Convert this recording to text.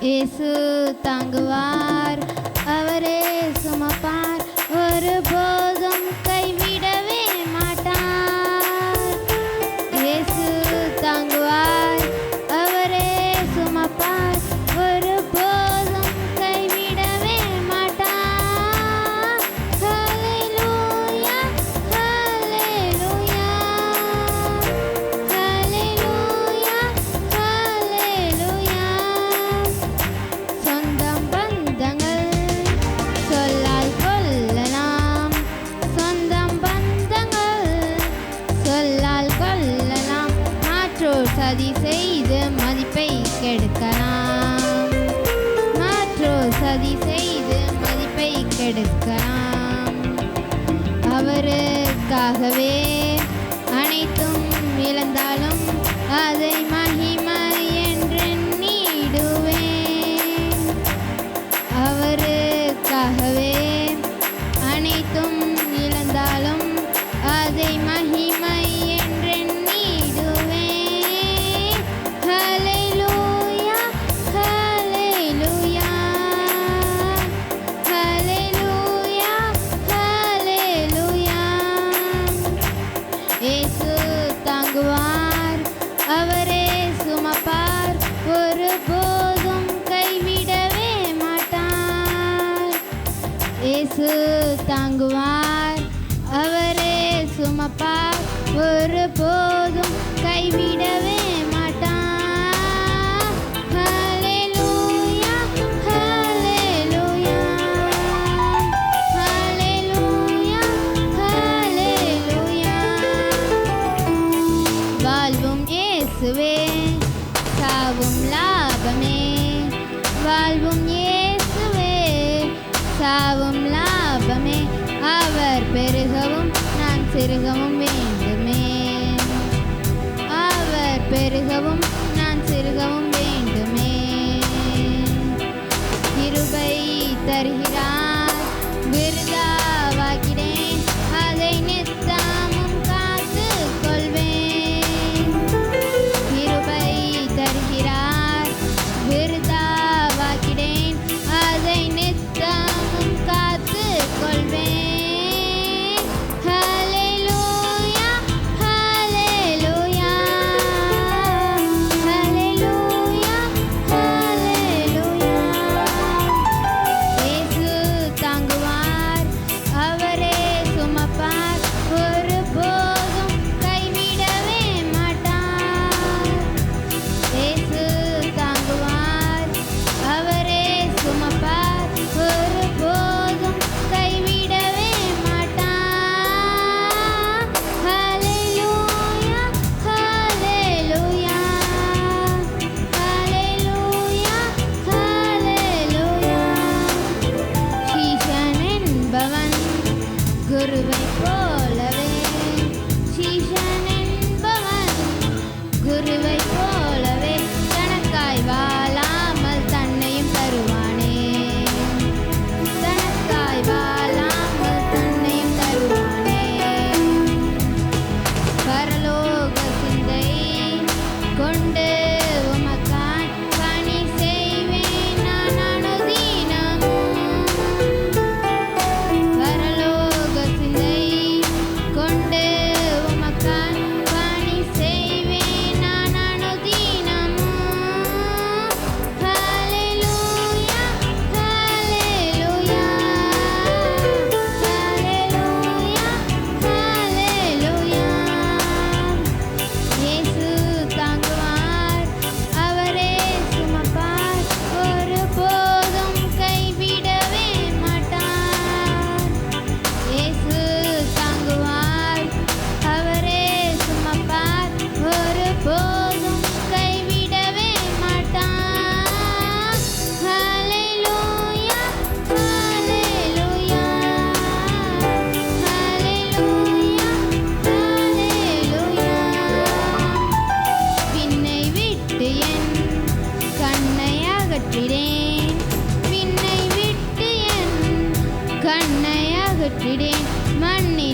இயேசு தாங்குவார். அவரே சுமப்பார் கெடுக்கலாம் மாற்றோ சதி செய்து மதிப்பை கெடுக்கலாம். அவருக்காகவே அனைத்தும் இழந்தாலும் அதை மகிமை என்று நீடுவேன். அவருக்காகவே அனைத்தும் இழந்தாலும் அதை மகிமை இயேசு தாங்குவார். அவரே சுமப்பார் ஒரு போதும் கைவிடவே மாட்டார் ஹalleluya ஹalleluya. ஹalleluya ஹalleluya. வாழ்வும் இயேசுவே சாவும் லாபமே. வாழ்வும் இயேசுவே சாவும் லாபமே. அவர் பெருகவும் நான் சிறுகவும் வேண்டுமே. அவர் பெருகவும் run. didn't money.